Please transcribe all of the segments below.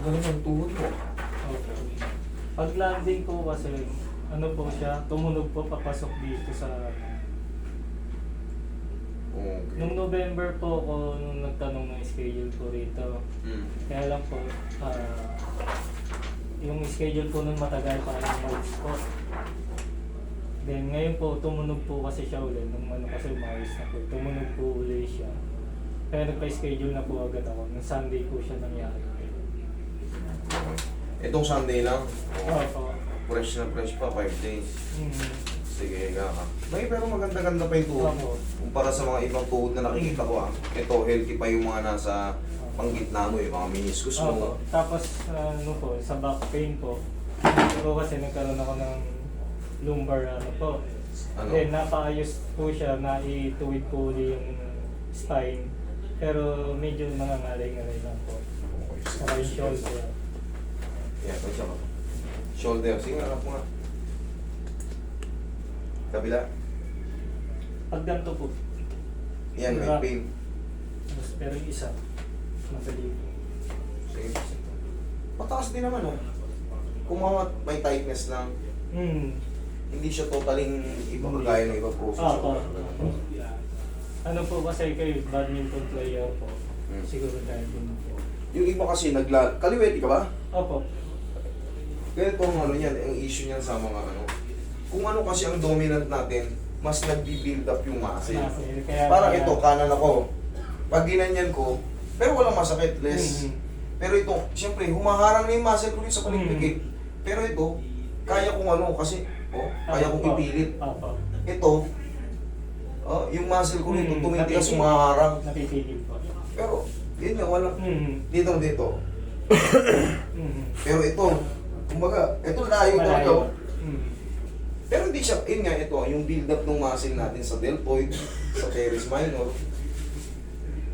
ganun ang tuhod mo. Okay. Pag landing po kasi, ano po siya, tumunog po papasok dito sa... Okay. Nung November po ako nung nagtanong ng schedule ko rito. Mm. Kaya lang po, ah, yung schedule po nun matagal pa yung months po. Then ngayon po, tumunog po kasi siya ulit. Nung ano kasi umayos na po, tumunog po ulit siya. Kaya nagpa-schedule na po agad ako. Nung Sunday po siya nangyari. Itong Sunday lang. Oo po. Fresh na fresh pa, 5 days. Mm. Sige, higa ka. May pero maganda-ganda pa yung tuhod. Opo. Kumpara sa mga ibang tuhod na nakikita ko ah. Ito, healthy pa yung mga nasa panggitna mo, yung mga meniscus Opo. mo. Tapos ano po, sa back pain po. Pero kasi nagkaroon ako ng lumbar ano po. Ano? Then napaayos po siya, naituwid po yung spine. Pero medyo nangangalay-ngalay lang po. Okay. Saka yung shoulder. Yan, ka. Shoulder. Sige, harap mo nga. Kabila. Pag ganito po, Yan, may pain. tapos pero yung isa, madali po. Sige. Mataas din naman oh. Kumamat, may tightness lang. Hmm. Hindi siya totaling iba kagaya ng iba process. Ah, po. Ano po kasi kayo, badminton player po. Hmm. Siguro dahil din po. Yung iba kasi nagla... Kaliweti ka ba? Opo. Ganito ang ano yan, ang issue niyan sa mga ano. Kung ano kasi ang dominant natin, mas nagbi-build up yung muscle. Muscle, kaya- Parang kaya- ito, kanan ako. Pag ginanyan ko, pero walang masakit, less. Mhm. Pero ito, siyempre, humaharang na yung muscle ko rin sa paligpig Mhm. eh. Pero ito, kaya kong ano kasi, oh, kaya kong Opo. ipilit. Opo. Ito, oh, yung muscle ko rito, Hmm, tumitigas, napipigil. humaharang. Po. Pero, yun nga, walang, dito, dito. Pero ito, kumbaga, ito layo Malayo. talaga. Hmm. Pero hindi siya, yun nga ito, yung build up ng muscle natin sa deltoid, sa teres minor,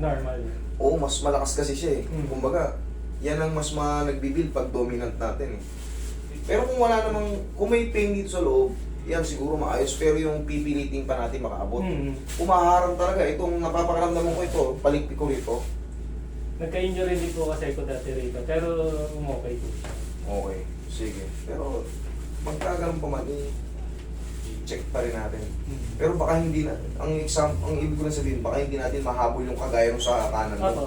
Normal. oo, mas malakas kasi siya eh. Mm. Kumbaga, yan ang mas ma nagbibuild pag dominant natin eh. Pero kung wala namang, kung may pain dito sa loob, yan siguro maayos, pero yung pipiliting pa natin makaabot. Hmm. Umaharang talaga, itong napapakaramdaman ko ito, palikpik ko rito. Nagka-injury din po kasi ako dati rito, pero umokay po siya. Okay, sige. Pero, magkagalang pa man, check pa rin natin. Hmm. Pero baka hindi na, ang exam, ang ibig ko na sabihin, baka hindi natin mahabol yung kagaya nung sa kanan Opo. mo.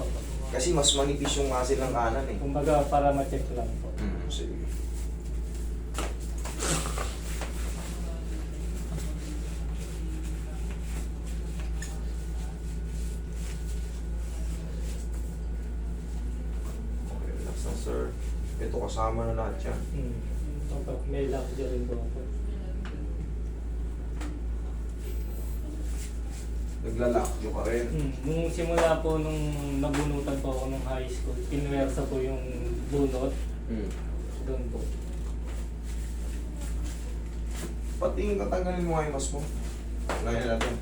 Kasi mas manipis yung muscle ng kanan eh. Kumbaga para ma-check lang po. Hmm, sige. Okay, relax na sir. Ito kasama na lahat yan. Hmm. Rin po ako. Naglalakyo ka rin. Hmm. Nung simula po nung nabunutan po ako nung high school, pinwersa po yung bunot Hmm. doon po. Pati yung tatanggalin mo nga yung mask mo. Ngayon natin.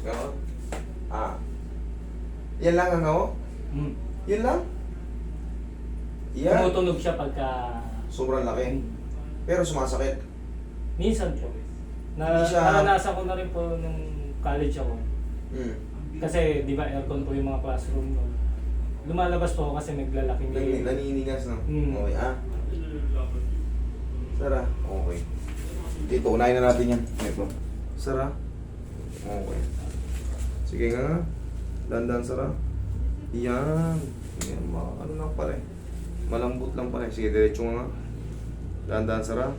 Ganon. Ah. Yan lang ang ako? Hmm. Yan lang? Yan. Tumutunog siya pagka... Sobrang laki. Hmm. Pero sumasakit. Minsan po. Na, Hindi siya- Naranasan ko na rin po nung college ako. Hmm. Kasi di ba aircon po yung mga classroom no? Lumalabas po ako kasi naglalaking Nani- naninigas na. Hmm. Okay, ah. Sara. Okay. Dito, unahin na natin yan. Ito. Sara. Okay. Sige nga. Dandan, Sara. Yan. Yan, mga ano lang pala eh. Malambot lang pala eh. Sige, diretso nga. Dandan, Sara.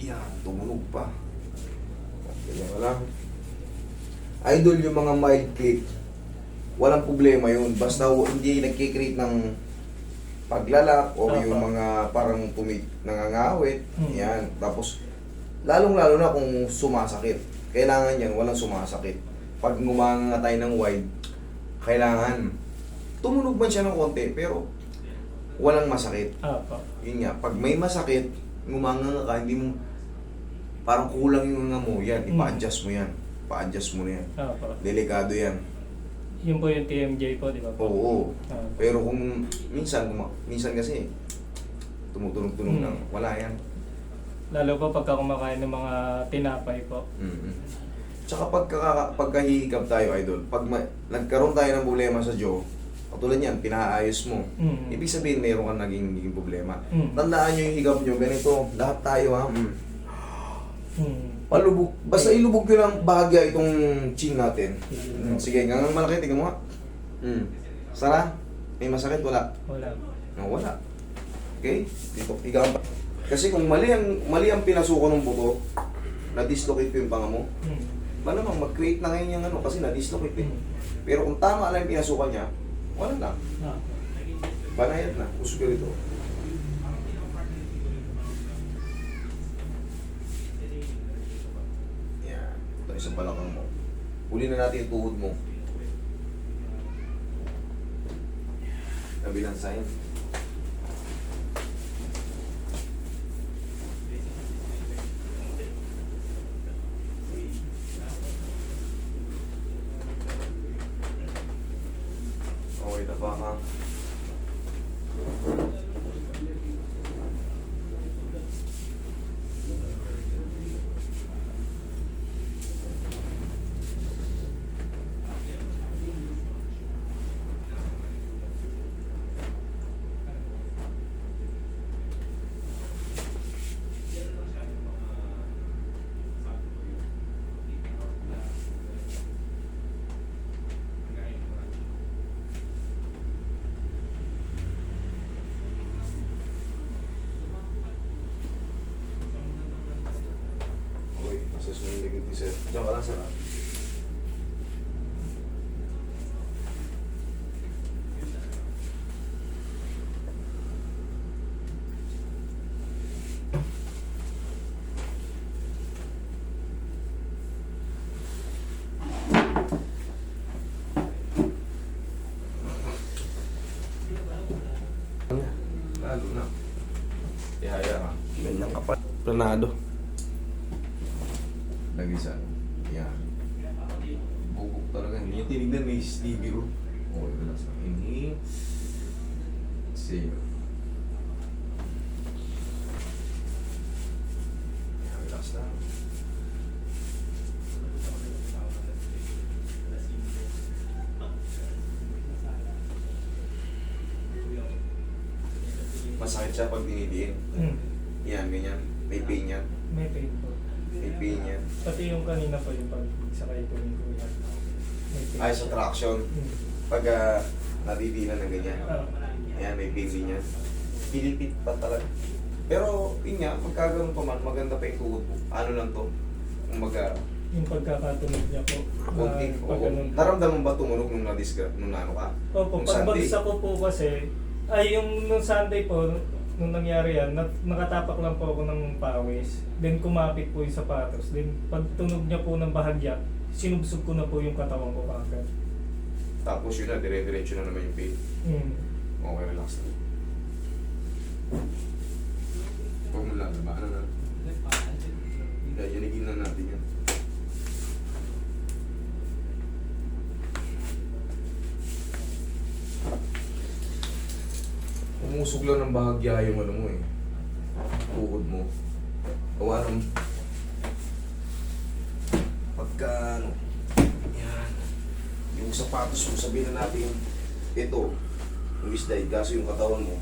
Yan, tumunog pa. Okay, yan lang. Idol yung mga mild click walang problema yun. Basta w- hindi nagkikreate ng paglalak o Tama. yung mga parang pumi nangangawit. Hmm. Yan. Tapos, lalong-lalo na kung sumasakit. Kailangan yan, walang sumasakit. Pag ngumanga tayo ng wide, kailangan tumunog man siya ng konti, pero walang masakit. Opo. Yun nga, pag may masakit, ngumanga ka, hindi mo, parang kulang yung nga mo, yan, Hmm. ipa-adjust mo yan. Pa-adjust mo na yan. Opo. Delikado yan. Yun po yung TMJ po, di ba po? Oo. Opo. Pero kung minsan, kung- minsan kasi tumutunog-tunog Mm. lang, wala yan. Lalo po pagka kumakain ng mga tinapay po. mm Tsaka pagka, pagkahihikap tayo, idol, pag ma- nagkaroon tayo ng problema sa jaw, Katulad yan, pinaayos mo. Mm. Ibig sabihin, meron kang naging, naging problema. Mm. Tandaan nyo yung higap nyo, ganito, lahat tayo ha. Mm. Mm. Palubog, basta ilubog ko ng bahagya itong chin natin. Mm. Sige, hanggang malaki, tingnan mo nga. Mm. Sara, may masakit, wala. Wala. No, wala. Okay? Dito, higa pa. Kasi kung mali ang, mali ang pinasuko ng buto, na-dislocate ko yung panga mo, Mm. ba naman, mag-create na ngayon yung ano, kasi na-dislocate eh. Mm. Pero kung tama lang yung pinasukan niya, wala na. Banayad na. Usog ka rito. Yan. Ito isang balakang mo. Huli na natin yung tuhod mo. Kabilang side. Okay na ba ka? Okay, assess mo yung ligid ni sir. Diyan ka lang sir. ah. Lalo na. Ihaya ka. Ganyan ka pa. Planado. Nagisan. Yan. Bubuk talaga. Hindi niya tinignan may Stevie Ro. Okay, relax lang. Inhale. Exhale. Yan, relax lang. Masakit siya pag dinidiin. Mm. Yan, ganyan. May pain yan. May pain po. May pain yan. Pati yung kanina po yung pag sakay ko ni Kuya. Ay, sa traction. Pag uh, nadidinan ng ganyan. Ah. Ayan, may din yan. Pilipit pa talaga. Pero, yun nga, magkaganon pa man, maganda pa yung tuhod mo. Ano lang to? Kumbaga, Yung pagkakatunog niya po. konti. Ah, pag oo. Naramdaman ba tumunog nung nadisgrap, nung ano ka? Opo, Nung pag Sunday? bagsak ko po kasi, ay yung nung Sunday po, nung nangyari yan, na, nakatapak lang po ako ng pawis. Then kumapit po yung sapatos. Then pag tunog niya po ng bahagya, sinubsob ko na po yung katawan ko kagad. Tapos yun na, dire-diretso na naman yung pain. Mm. Okay, relax na. Huwag mo lalabanan na. Dahil yanigin na natin yan. Umusog lang ng bahagya yung ano mo eh. Tuhod mo. Gawa ng... Ano... Yan. Yung sapatos mo, sabihin na natin ito, yung isday, kaso yung katawan mo,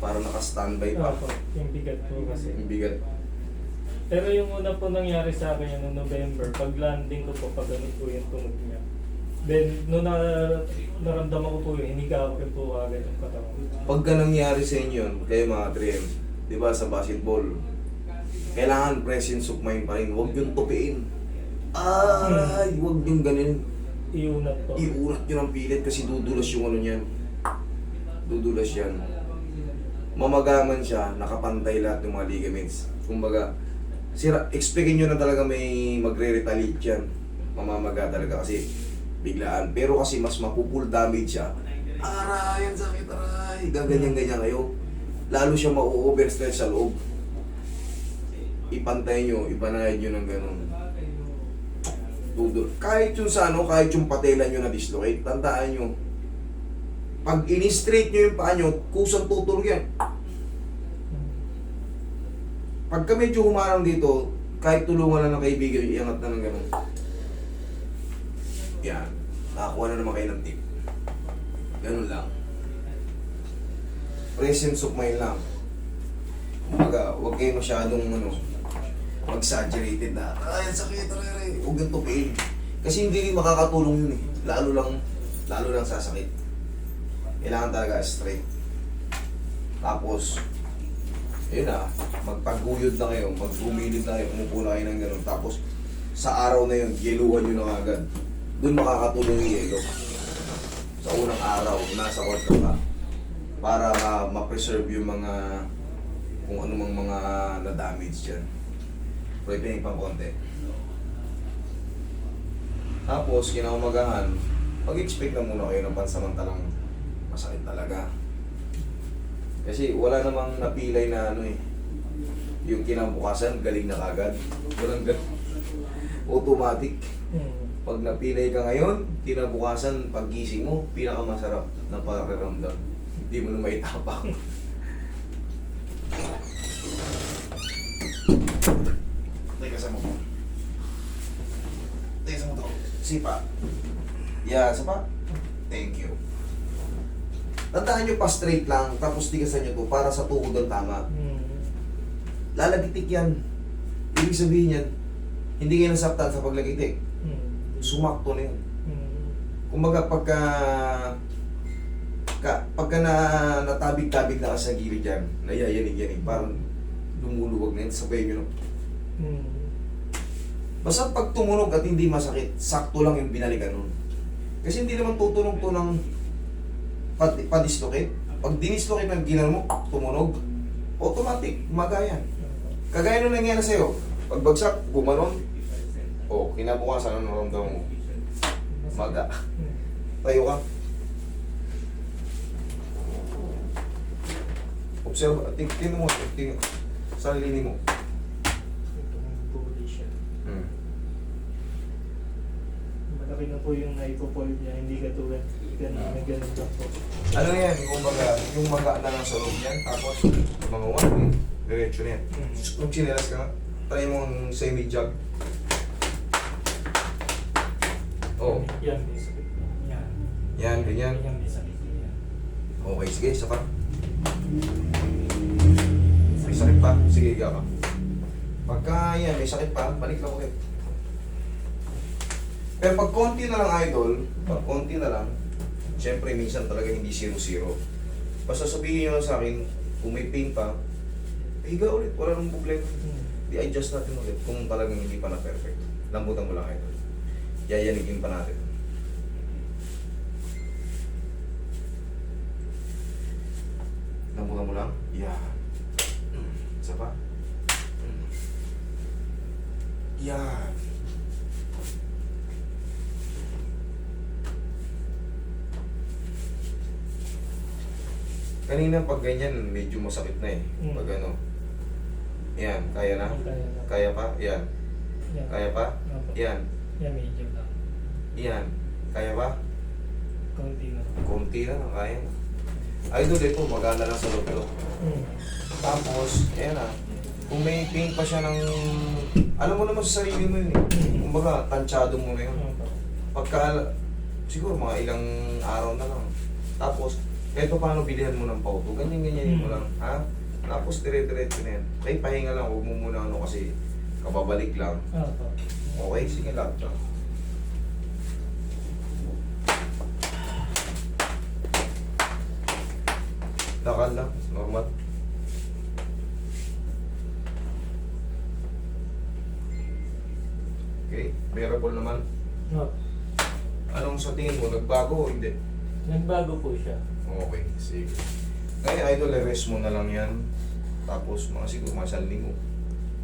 para naka-standby pa. Opo, yung bigat po kasi. Yung bigat. Pero yung una po nangyari sa akin yung noong November, pag landing ko po, pag ganun po yung tunog niya. Then, nung na, naramdaman ko po yun, hiniga ko po agad yung katawan. Pagka nangyari sa inyo yun, kayo mga 3M, di ba sa basketball, kailangan presence of mind pa rin. Huwag yung tupiin. Ay, huwag yung ganun. Iunat po. Iunat nyo ng pilit kasi dudulas yung ano niyan. Dudulas yan. Mamagaman siya, nakapantay lahat ng mga ligaments. Kumbaga, sira, expectin nyo na talaga may magre-retaliate yan. Mamamaga talaga kasi biglaan. Pero kasi mas mapupul damage siya. Aray, ang sakit, aray. Gaganyan-ganyan kayo. Lalo siya ma-overstretch sa loob. Ipantay nyo, ipanayad nyo ng ganun. Dudul. Kahit yung sa ano, kahit yung patela nyo na dislocate, tandaan nyo, pag in-straight nyo yung paa nyo, kusang tutulog yan. Pagka medyo humarang dito, kahit tulungan lang ng kaibigan, iangat na ng ganun. Yan. Nakakuha na naman kayo ng tip. Ganun lang. Presence of mind lang. Kumbaga, huwag kayo masyadong ano, mag-exaggerated na, ay, ang sakit, aray. Huwag ganito pain. Kasi hindi rin makakatulong yun eh. Lalo lang, lalo lang sasakit. Kailangan talaga straight. Tapos, yun na, magpaguyod na kayo, magbumilid na kayo, umupo na kayo ng ganun. Tapos, sa araw na yun, yeluhan nyo na agad. Doon makakatulong yung yelo. Sa unang araw, nasa kwarto ka. Para ma- ma-preserve yung mga, kung ano mang mga na-damage dyan. Pwede yung pang konti. Tapos, kinaumagahan, mag-expect na muna kayo ng pansamantalang masakit talaga. Kasi wala namang napilay na ano eh. Yung kinabukasan, galing na kagad. Walang gan- automatic. Hmm. Pag napilay ka ngayon, kinabukasan, paggising mo, pinakamasarap na pakiramdam. Hindi mo na maitapang. Sipa. Yeah, sapa. Thank you. Tandaan nyo pa straight lang, tapos tigasan nyo to para sa tuhod ang tama. Hmm. Lalagitik yan. Ibig sabihin yan, hindi kayo nasaktan sa paglagitik. Hmm. Sumakto na yun. Hmm. Kumbaga pagka ka, pagka na natabig-tabig na ka sa gilid dyan, nayayanig-yanig, parang lumuluwag na yun, sabay nyo. no? Hmm. Basta pag tumunog at hindi masakit, sakto lang yung binalikan nun. Kasi hindi naman tutunog to ng pad- padislocate. Pag dinislocate ng ginano mo, tumunog, automatic, magayan. Kagaya nung nangyari sa'yo, pagbagsak, gumanon, o, oh, kinabukasan, ano naramdaman mo? Maga. Tayo ka. Observe, ting tingnan mo, ting sarili mo. Itong bully siya. Hmm. Malaki na po yung naipo-fold niya, hindi katulad. Ganun, may ganun lang po. Ano yan, yung maga, yung maga na nasa loob yan, tapos mga one, diretso na yan. Hmm. Kung chinelas ka nga, try mo ang semi-jog. Oh, Yan, may sakit. Yan. yan, ganyan. Yan, may sakit. Yan. Okay, sige, isa pa. May sakit pa? Sige, higa ka. Pagka yan, may sakit pa, balik lang ulit. Pero pag konti na lang idol, pag konti na lang, syempre minsan talaga hindi zero-zero. Basta sabihin nyo lang sa akin, kung may pain pa, higa ulit, wala nang problema. Hmm. I-adjust natin ulit kung talagang hindi pa na perfect. Lambutan mo lang idol. Yayanigin pa natin. Lambutan mo lang. Yan. Mm. Isa pa. Mm. Kanina pag ganyan, medyo masakit na eh. Mm. Pag ano. Yan, kaya na? Kaya na. Kaya pa? Yan. Yan. Kaya pa? Opo. Yan. Yan, medyo lang. Yan. Kaya pa? Konti na. Kunti na, kaya na. Idol, ito, magana lang sa loob ito. Hmm. Tapos, ayan na. Kung may pain pa siya ng... Alam mo naman sa sarili mo yun eh. Kumbaga, tansyado mo na yun. Pagka, siguro mga ilang araw na lang. Tapos, eto paano bilihan mo ng pauto. Ganyan-ganyan mo Hmm. lang. Ha? Tapos, dire-diretso na yan. Ay, pahinga lang. Huwag mo muna ano kasi kababalik lang. Opo. Okay, sige lang. Lakad lang, normal. Okay, bearable naman. Opo. Anong sa tingin mo, nagbago o hindi? Nagbago po siya. Okay, sige. Ngayon, idol, rest mo na lang yan. Tapos, mga siguro, mga isang linggo.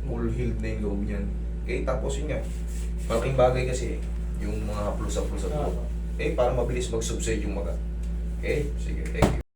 Full healed na yung loob niyan. Okay, tapos yun nga. Malaking bagay kasi, yung mga haplos-haplos sa loob. Okay, para mabilis mag-subside yung maga. Okay, sige, thank you.